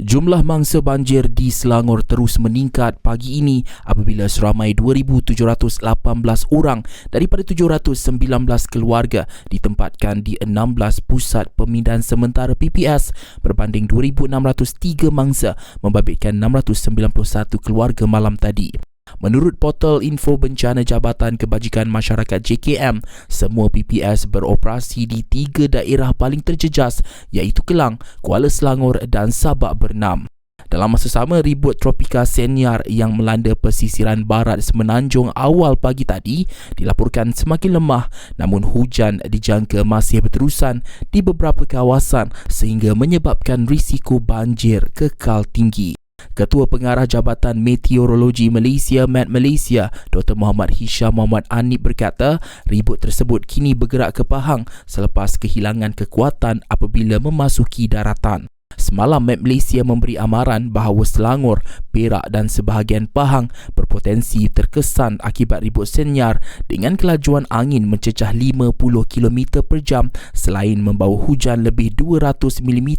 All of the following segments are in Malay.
Jumlah mangsa banjir di Selangor terus meningkat pagi ini apabila seramai 2,718 orang daripada 719 keluarga ditempatkan di 16 pusat pemindahan sementara PPS berbanding 2,603 mangsa membabitkan 691 keluarga malam tadi. Menurut portal info bencana Jabatan Kebajikan Masyarakat JKM, semua PPS beroperasi di tiga daerah paling terjejas iaitu Kelang, Kuala Selangor dan Sabak Bernam. Dalam masa sama, ribut tropika senyar yang melanda pesisiran barat semenanjung awal pagi tadi dilaporkan semakin lemah namun hujan dijangka masih berterusan di beberapa kawasan sehingga menyebabkan risiko banjir kekal tinggi. Ketua Pengarah Jabatan Meteorologi Malaysia Met Malaysia Dr. Muhammad Hisham Muhammad Anip berkata ribut tersebut kini bergerak ke Pahang selepas kehilangan kekuatan apabila memasuki daratan. Semalam Map Malaysia memberi amaran bahawa Selangor, Perak dan sebahagian Pahang berpotensi terkesan akibat ribut senyar dengan kelajuan angin mencecah 50 km per jam selain membawa hujan lebih 200 mm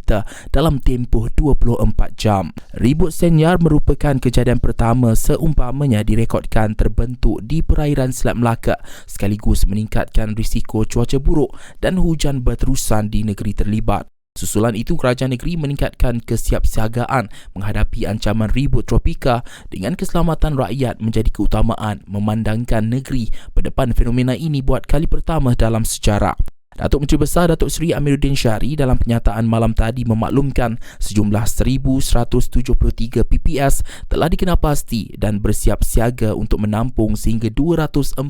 dalam tempoh 24 jam. Ribut senyar merupakan kejadian pertama seumpamanya direkodkan terbentuk di perairan Selat Melaka sekaligus meningkatkan risiko cuaca buruk dan hujan berterusan di negeri terlibat. Susulan itu, kerajaan negeri meningkatkan kesiapsiagaan menghadapi ancaman ribut tropika dengan keselamatan rakyat menjadi keutamaan memandangkan negeri berdepan fenomena ini buat kali pertama dalam sejarah. Datuk Menteri Besar Datuk Seri Amiruddin Syari dalam penyataan malam tadi memaklumkan sejumlah 1173 PPS telah dikenal pasti dan bersiap siaga untuk menampung sehingga 244,000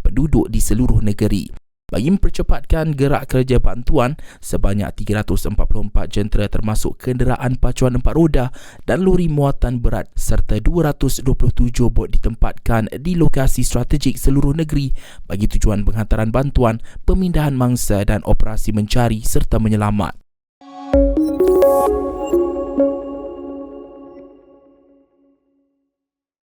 penduduk di seluruh negeri. Bagi mempercepatkan gerak kerja bantuan, sebanyak 344 jentera termasuk kenderaan pacuan empat roda dan lori muatan berat serta 227 bot ditempatkan di lokasi strategik seluruh negeri bagi tujuan penghantaran bantuan, pemindahan mangsa dan operasi mencari serta menyelamat.